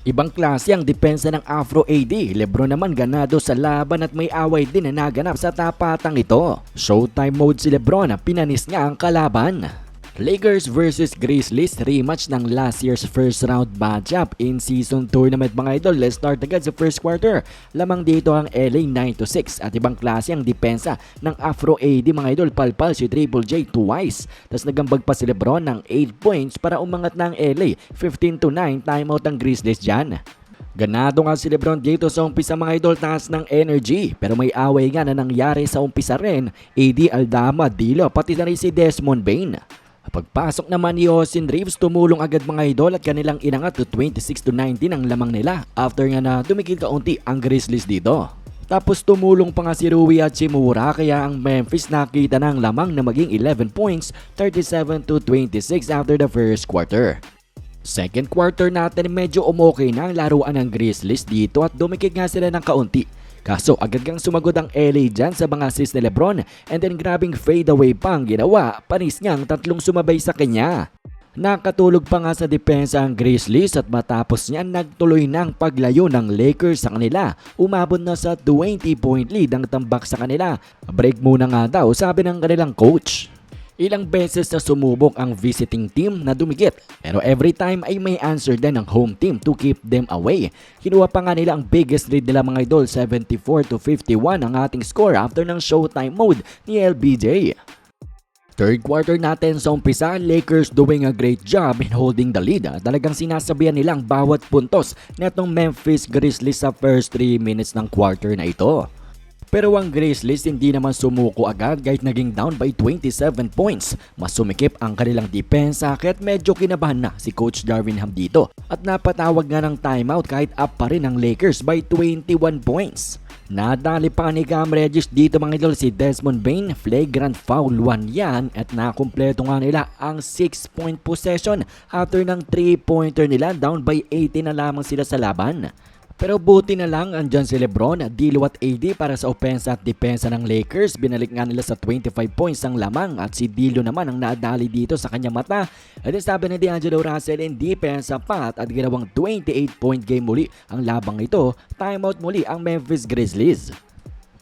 Ibang klase ang depensa ng Afro AD. Lebron naman ganado sa laban at may away din na naganap sa tapatang ito. Showtime mode si Lebron na pinanis niya ang kalaban. Lakers versus Grizzlies rematch ng last year's first round matchup in season tournament mga idol. Let's start agad sa first quarter. Lamang dito ang LA 9-6 at ibang klase ang depensa ng Afro AD mga idol. Palpal si Triple J twice. Tapos nagambag pa si Lebron ng 8 points para umangat ng LA 15-9 timeout ang Grizzlies dyan. Ganado nga si Lebron dito sa umpisa mga idol taas ng energy pero may away nga na nangyari sa umpisa rin AD Aldama Dilo pati na rin si Desmond Bain. Pagpasok naman ni Austin Reeves, tumulong agad mga idol at kanilang inangat to 26 to 19 ang lamang nila after nga na tumikil kaunti ang Grizzlies dito. Tapos tumulong pa nga si Rui Hachimura kaya ang Memphis nakita ng lamang na maging 11 points 37 to 26 after the first quarter. Second quarter natin medyo umokay na ang laruan ng Grizzlies dito at dumikit nga sila ng kaunti. Kaso agad kang sumagod ang LA dyan sa mga assist ni Lebron and then grabbing fadeaway pa ang ginawa, panis niyang tatlong sumabay sa kanya. Nakatulog pa nga sa depensa ang Grizzlies at matapos niya nagtuloy ng paglayo ng Lakers sa kanila. Umabot na sa 20 point lead ang tambak sa kanila. Break muna nga daw sabi ng kanilang coach. Ilang beses na sumubok ang visiting team na dumikit pero every time ay may answer din ng home team to keep them away. Kinuha pa nga nila ang biggest lead nila mga idol 74 to 51 ang ating score after ng showtime mode ni LBJ. Third quarter natin sa umpisa, Lakers doing a great job in holding the lead. Talagang sinasabihan nilang bawat puntos netong Memphis Grizzlies sa first 3 minutes ng quarter na ito. Pero ang Grizzlies hindi naman sumuko agad kahit naging down by 27 points. Mas sumikip ang kanilang depensa kahit medyo kinabahan na si Coach Darvin Ham dito. At napatawag nga ng timeout kahit up pa rin ang Lakers by 21 points. Nadali pa ni Cam Regis dito mga idol si Desmond Bain, flagrant foul 1 yan at nakumpleto nga nila ang 6 point possession after ng 3 pointer nila down by 18 na lamang sila sa laban. Pero buti na lang andyan si Lebron, Dilo at AD para sa opensa at depensa ng Lakers. Binalik nga nila sa 25 points ang lamang at si Dilo naman ang nadali dito sa kanyang mata. At sabi ni D'Angelo Russell in depensa pa at ginawang 28 point game muli ang labang ito. Timeout muli ang Memphis Grizzlies.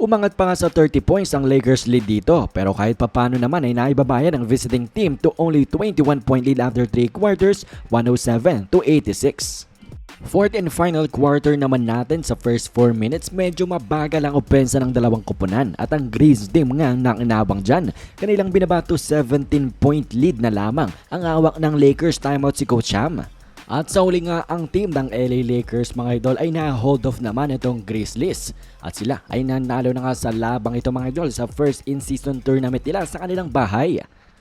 Umangat pa nga sa 30 points ang Lakers lead dito pero kahit papano naman ay naibabayan ang visiting team to only 21 point lead after 3 quarters, 107 to 86. Fourth and final quarter naman natin sa first 4 minutes medyo mabagal ang opensa ng dalawang kupunan at ang Grizz team nga ang nakinabang dyan. Kanilang binabato 17 point lead na lamang ang awak ng Lakers timeout si Coach Ham. At sa uli nga ang team ng LA Lakers mga idol ay na-hold off naman itong Grizzlies. At sila ay nanalo na nga sa labang ito mga idol sa first in-season tournament nila sa kanilang bahay.